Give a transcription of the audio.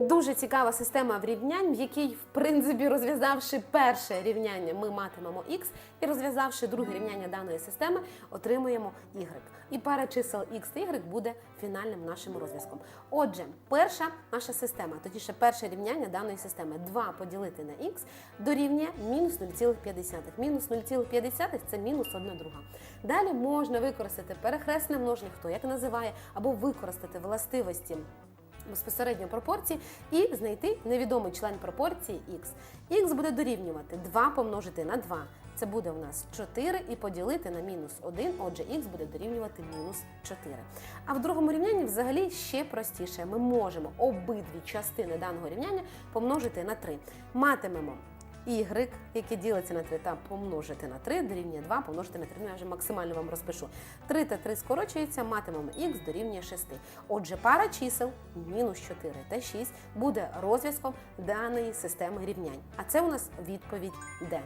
Дуже цікава система врівнянь, в якій, в принципі, розв'язавши перше рівняння, ми матимемо x, і розв'язавши друге рівняння даної системи, отримуємо y. І пара чисел x та y буде фінальним нашим розв'язком. Отже, перша наша система, точніше, перше рівняння даної системи 2 поділити на x дорівнює мінус 0,5. Мінус 0,5 це мінус 1 друга. Далі можна використати перехресне множення, хто як називає, або використати властивості безпосередньо пропорції і знайти невідомий член пропорції х. х буде дорівнювати 2 помножити на 2. Це буде у нас 4 і поділити на мінус 1, отже, х буде дорівнювати мінус 4. А в другому рівнянні взагалі ще простіше. Ми можемо обидві частини даного рівняння помножити на 3. Матимемо y, яке ділиться на 3, та помножити на 3, дорівнює 2, помножити на 3. Ну, я вже максимально вам розпишу. 3 та 3 скорочується, матимемо х дорівнює 6. Отже, пара чисел мінус 4 та 6 буде розв'язком даної системи рівнянь. А це у нас відповідь D.